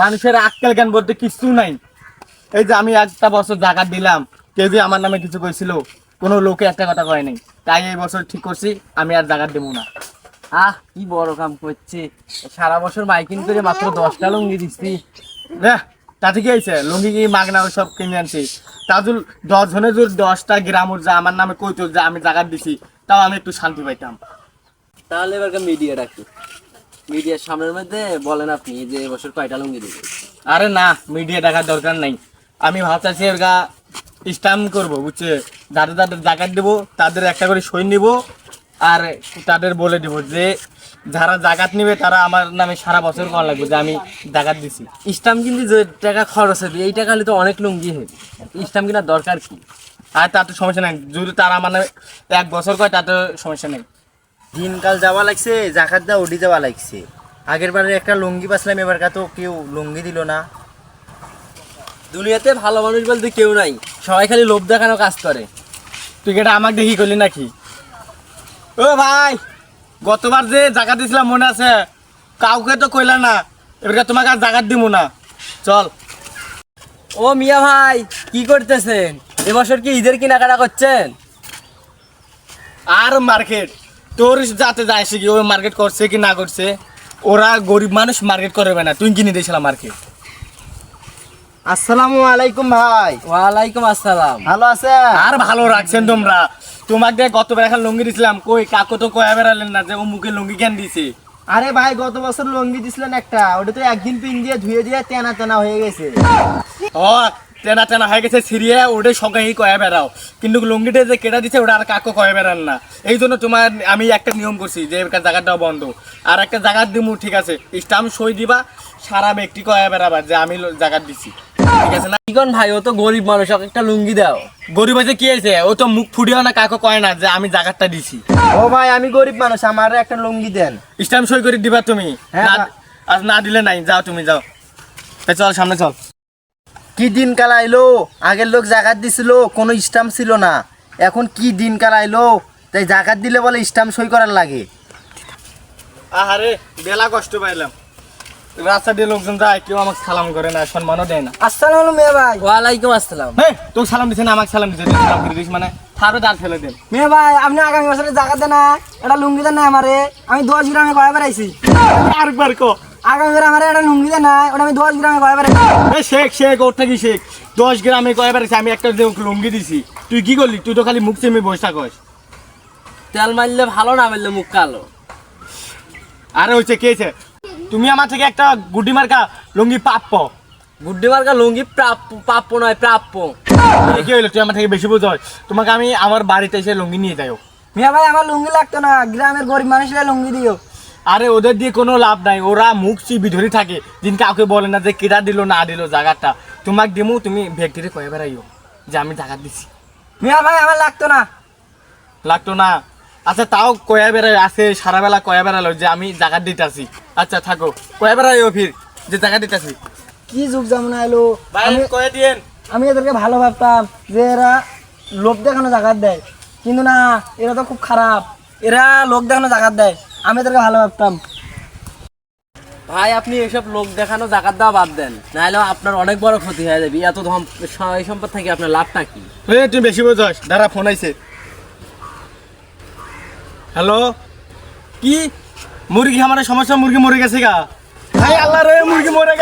মানুষের আক্কেল জ্ঞান বলতে কিছু নাই। এই যে আমি একটা বছর জাকাত দিলাম, কেউ যে আমার নামে কিছু কইছিল, কোনো লোকে একটা কথা কয় নাই। তাই এই বছর ঠিক করছি, আমি আর জাকাত দেবো না। আহ, কি বড় কাম করছে। সারা বছর মাইকিং করে মাত্র দশটা লুঙ্গি দিচ্ছি। তাতে কি হয়েছে লুঙ্গি কি মাগনা সব কিনে আনছি। তাজুল দশ জনে যদি দশটা গ্রামর যা আমার নামে কইতো যে আমি জাকাত দিছি, তাও আমি একটু শান্তি পাইতাম। তাহলে এবার মিডিয়া ডাকি মিডিয়ার সামনের মধ্যে বলেন আপনি যে এবছর কয়টা লুঙ্গি দেবে? আরে না, মিডিয়া দেখার দরকার নাই। আমি ভাবতেছি এর গা স্ট্যাম্প করব, বুঝছে? যাদের যাদের জাকাত দেবো, তাদের একটা করে সই নিব আর তাদের বলে দিব যে, যারা জাকাত নিবে তারা আমার নামে সারা বছর করা লাগবে যে আমি জাকাত দিছি। স্টাম্প কিন্তু যে টাকা খরচ হবে এই টাকা হলে তো অনেক লুঙ্গি হবে স্টাম্প কেনার দরকার কি? আর তাতে সমস্যা নাই। যদি তারা আমার নামে এক বছর কয়, তাতে সমস্যা নেই। দিনকাল যাওয়া লাগছে জাকাত দা উঠি যাওয়া লাগছে। আগের বারে একটা লুঙ্গি পাসলাম এবার তো কেউ লুঙ্গি দিল না। দুনিয়াতে ভালো মানুষ বলতে কেউ নাই সবাই খালি লোভ দেখানো কাজ করে। তুই এটা আমাকে দেখি করলি নাকি? ও ভাই গতবার যে জাকাত দিছিলাম মনে আছে? কাউকে তো কইলা না এবার তোমাকে আর জাকাত দিব না। চল। ও মিয়া ভাই কি করতেছেন? এবছর কি ঈদের কেনাকাটা করছেন? আর মার্কেট। তোর যাতে যায় সে কি ওই মার্কেট করছে কি না করছে ওরা গরিব মানুষ মার্কেট করবে না। তুই কিনে দিয়েছিলাম মার্কেট আসসালামু আলাইকুম ভাই। ওয়ালাইকুম আসসালাম। ভালো আছে আর ভালো রাখছেন তোমরা। তোমাকে গতবার এখন লুঙ্গি দিছিলাম। কই কাকু তো কয়া বেড়ালেন না যে ও মুখে লুঙ্গি কেন দিছে? আরে ভাই গত বছর লুঙ্গি দিছিলেন একটা। ওটা তো একদিন পিন দিয়ে ধুয়ে দিয়ে তেনা তেনা হয়ে গেছে। ও তেনা তেনা হয়ে গেছে সিরিয়া ওটা সঙ্গে কয়া বেড়াও। কিন্তু লুঙ্গিটা যে কেটা দিছে ওটা আর কাকু কয়া বেড়ান না। এই জন্য তোমার আমি একটা নিয়ম করছি যে একটা জায়গাটাও বন্ধ। আর একটা জায়গা দিমু ঠিক আছে? স্টাম্প সই দিবা সারা ব্যক্তি কয়া বেড়াবার যে আমি জায়গা দিছি। ঠিক আছে না? কিকন ভাই ও তো গরিব মানুষ একটা লুঙ্গি দাও। গরিব হয়েছে কি হয়েছে? ও তো মুখ ফুটিও না কাকু কয় না যে আমি জায়গাটা দিছি। ও ভাই আমি গরিব মানুষ আমার একটা লুঙ্গি দেন। স্টাম্প সই করে দিবা তুমি। হ্যাঁ, আর না। দিলে নাই যাও তুমি যাও। চল সামনে চল। কি দিন কাল আইলো? আগের লোক জাগাত দিছিল কোনো স্টাম্প ছিল না। এখন কি দিন কাল আইলো? তাই জাগাত দিলে বলে স্টাম্প সই করার লাগে। আহারে বেলা কষ্ট পাইলাম। রাস্তা দিয়ে লোকজন যায় কেউ আমাকে সালাম করে না সম্মানও দেয় না। আসসালাম মেয়ে ভাই। ওয়ালাইকুম আসসালাম। হ্যাঁ তোকে সালাম দিছে না আমাকে সালাম দিছে সালাম করে দিস মানে থারো দাঁড় ফেলে দেন। মেয়ে ভাই আপনি আগামী বছরে জায়গা দেন না এটা লুঙ্গি দেন না আমারে। আমি দশ গ্রামে কয়ে বেড়াইছি। আরেকবার কো আগামী বার আমার একটা লুঙ্গি দেন না ওটা আমি দশ গ্রামে শেখ শেখ শেখ। দশ গ্রামে কয়বার আমি একটা লুঙ্গি দিছি। তুই কি করলি? তুই তো খালি মুখ চেমে বসে থাকস। তেল মারলে ভালো না মারলে মুখ কালো? আরে হচ্ছে কে হয়েছে? তুমি আমার থেকে একটা গুড্ডি মার্কা লুঙ্গি পাপ্প। গুড্ডি মার্কা লুঙ্গি প্রাপ্য প্রাপ্য নয় প্রাপ্য কি হইল তুই আমার থেকে বেশি বোঝ তোমাকে আমি আমার বাড়িতে এসে লুঙ্গি নিয়ে যাও মেয়ে ভাই আমার লুঙ্গি লাগতো না। গ্রামের গরিব মানুষরা লুঙ্গি দিও। আরে ওদের দিয়ে কোনো লাভ নাই। ওরা মুখ চিবি ধরে থাকে। দিন কাউকে বলে না যে কেটা দিল না দিল জায়গাটা। তোমাকে দিমু তুমি ভেক্টিরে কয়ে বেড়াইও যে আমি জায়গা দিছি। মেয়ে ভাই আমার লাগতো না। লাগতো না? আচ্ছা তাও কয়া বেড়াই আছে সারা বেলা কয়া বেড়ালো যে আমি জায়গা দিতেছি। আচ্ছা থাকো। কয়া বেড়াইও ফির যে জায়গা দিতেছি। কি যুগ যেমন এলো। ভাই আমি কয়ে দিয়েন। আমি এদেরকে ভালো ভাবতাম যে এরা লোক দেখানো জাগাত দেয়। কিন্তু না এরা তো খুব খারাপ। এরা লোক দেখানো জাগাত দেয়। আমি তোকে ভালো ভাবতাম ভাই আপনি এসব লোক দেখানো জাকাত দেওয়া বাদ দেন। নাহলে আপনার অনেক বড় ক্ষতি হয়ে যাবে। এত ধম এই সম্পদ থেকে আপনার লাভটা কি? এ, তুই বেশি বোঝাস। দাঁড়া ফোন আইছে। হ্যালো কি? মুরগি আমার সমস্যা? মুরগি মরে গেছে গা। ভাই আল্লাহ রে মুরগি মরে